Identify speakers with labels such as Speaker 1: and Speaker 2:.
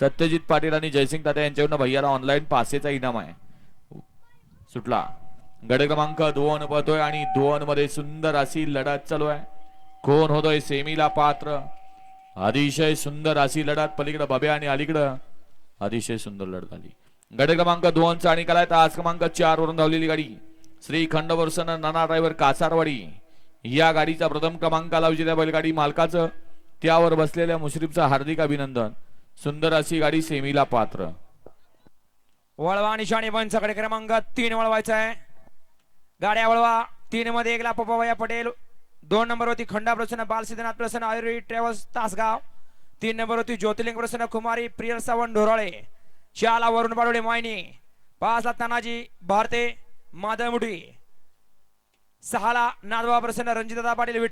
Speaker 1: सत्यजित पाटील आणि जयसिंग तात्या यांच्याकडनं भैयाला ऑनलाईन पासेचा इनाम आहे. सुटला. गड क्रमांक दोन पळतोय आणि दोन मध्ये सुंदर अशी लढत चालू आहे. कोण होतोय सेमीला पात्र? अतिशय सुंदर अशी लढत. पलीकडे बब्या आणि अलीकडं अतिशय सुंदर लढत आली. गड क्रमांक दोन चा निकाल तास क्रमांक चार वरून धावलेली गाडी. श्री खंडवर्सन नाना ड्रायव्हर कासारवाडी. या गाडीचा प्रथम क्रमांकाला विजेत्या बैलगाडी मालकाचं. त्यावर बसलेल्या मुश्रीफचं हार्दिक अभिनंदन. सुंदर अशी गाडी सेमीला पात्र.
Speaker 2: वळवा निशाणी पंचकडे क्रमांक तीन वळवायचा आहे. गाड्या वळवा. तीन मध्ये एकला पप्पाबाया पटेल. दोन नंबर होती खंडा प्रसन्न बाल सिद्धनाथ प्रसन्न आयुर्वेद ट्रॅव्हल्स तासगाव. तीन नंबर होती ज्योतिर्लिंग प्रसन्न कुमारी प्रिय सावंत ढोराळे. चाला वरुण बाडोळे मायनी पाचला तानाजी भारते माधव मुठी सहाला नादवा प्रसन्न रणजितदा पाटील